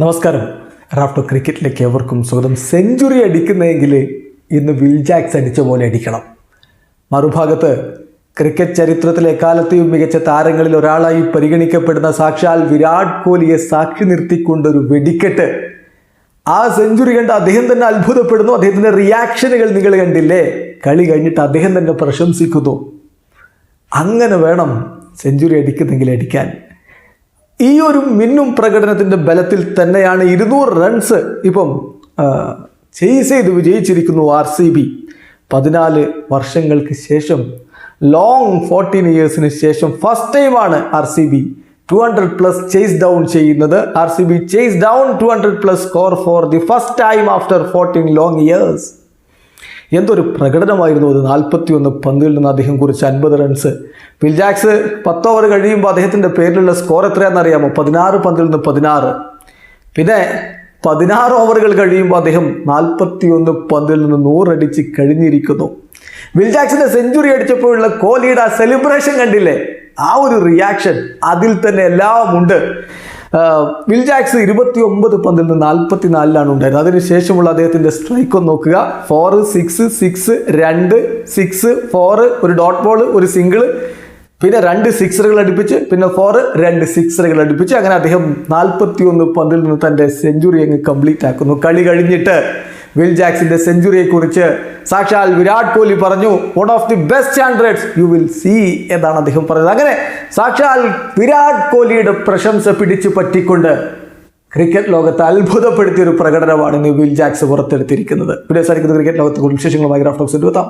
നമസ്കാരം. റാഫ്റ്റോ ക്രിക്കറ്റിലേക്ക് എവർക്കും സ്വാഗതം. സെഞ്ചുറി അടിക്കുന്നതെങ്കിൽ ഇന്ന് വിൽ ജാക്സ് അടിച്ച പോലെ അടിക്കണം. മറുഭാഗത്ത് ക്രിക്കറ്റ് ചരിത്രത്തിലെ എക്കാലത്തെയും മികച്ച താരങ്ങളിൽ ഒരാളായി പരിഗണിക്കപ്പെടുന്ന സാക്ഷാൽ വിരാട് കോഹ്ലിയെ സാക്ഷി നിർത്തിക്കൊണ്ടൊരു വെടിക്കെട്ട്. ആ സെഞ്ചുറി കണ്ട് അദ്ദേഹം തന്നെ അത്ഭുതപ്പെടുന്നു. അദ്ദേഹത്തിന്റെ റിയാക്ഷനുകൾ നിങ്ങൾ കണ്ടില്ലേ? കളി കഴിഞ്ഞിട്ട് അദ്ദേഹം തന്നെ പ്രശംസിക്കുന്നു. അങ്ങനെ വേണം സെഞ്ചുറി അടിക്കുന്നെങ്കിൽ അടിക്കാൻ. ഈ ഒരു മിന്നും പ്രകടനത്തിന്റെ ബലത്തിൽ തന്നെയാണ് ഇരുന്നൂറ് റൺസ് ഇപ്പം ചെയ്സ് ചെയ്ത് വിജയിച്ചിരിക്കുന്നു ആർ സി ബി പതിനാല് വർഷങ്ങൾക്ക് ശേഷം ലോങ് ഫോർട്ടീൻ ഇയേഴ്സിന് ശേഷം ഫസ്റ്റ് ടൈമാണ് R C B two hundred plus chase down ചെയ്യുന്നത്. R C B chase down two hundred plus score for the first time after fourteen long years എന്തൊരു പ്രകടനമായിരുന്നു അത്? നാൽപ്പത്തി ഒന്ന് പന്തിൽ നിന്ന് അദ്ദേഹം കുറിച്ച് അൻപത് റൺസ് വിൽ ജാക്സ് പത്ത് ഓവർ കഴിയുമ്പോൾ അദ്ദേഹത്തിന്റെ പേരിലുള്ള സ്കോർ എത്രയാണെന്ന് അറിയാമോ പതിനാറ് പന്തിൽ നിന്ന് പതിനാറ്. പിന്നെ പതിനാറ് ഓവറുകൾ കഴിയുമ്പോൾ അദ്ദേഹം നാൽപ്പത്തി ഒന്ന് പന്തിൽ നിന്ന് നൂറടിച്ച് കഴിഞ്ഞിരിക്കുന്നു. വിൽ ജാക്സിന്റെ സെഞ്ചുറി അടിച്ചപ്പോഴുള്ള കോഹ്ലിയുടെ ആ സെലിബ്രേഷൻ കണ്ടില്ലേ? ആ ഒരു റിയാക്ഷൻ അതിൽ തന്നെ എല്ലാം ഉണ്ട് വിൽ ജാക്സ് ഇരുപത്തി ഒമ്പത് പന്തിൽ നിന്ന് നാൽപ്പത്തി നാലിലാണ് ഉണ്ടായിരുന്നത് അതിനുശേഷമുള്ള അദ്ദേഹത്തിന്റെ സ്ട്രൈക്ക് ഒന്ന് നോക്കുക. ഫോർ സിക്സ് സിക്സ് രണ്ട് സിക്സ് ഫോർ ഒരു ഡോട്ട് ബോൾ ഒരു സിംഗിൾ പിന്നെ രണ്ട് സിക്സറുകൾ അടുപ്പിച്ച് പിന്നെ ഫോർ രണ്ട് സിക്സറുകൾ അടുപ്പിച്ച്. അങ്ങനെ അദ്ദേഹം നാൽപ്പത്തി ഒന്ന് പന്തിൽ നിന്ന് തന്റെ സെഞ്ചുറി അങ്ങ് കംപ്ലീറ്റ് ആക്കുന്നു. കളി കഴിഞ്ഞിട്ട് വിൽ ജാക്സിന്റെ സെഞ്ചുറിയെ കുറിച്ച് സാക്ഷാൽ വിരാട് കോഹ്ലി പറഞ്ഞു one of the best hundreds you will see എന്നാണ് അദ്ദേഹം പറഞ്ഞത്. അങ്ങനെ സാക്ഷാൽ വിരാട് കോഹ്ലിയുടെ പ്രശംസ പിടിച്ചു പറ്റിക്കൊണ്ട് ക്രിക്കറ്റ് ലോകത്തെ അത്ഭുതപ്പെടുത്തിയ ഒരു പ്രകടനമാണ് ഇന്ന് വിൽ ജാക്സ് പുറത്തെടുത്തിരിക്കുന്നത്. വീഡിയോ ക്രിക്കറ്റ് ലോകത്തെ കൂടുതൽ വിശേഷങ്ങളുമായി ഗ്രാഫ്റ്റോക്സ് എടുത്താം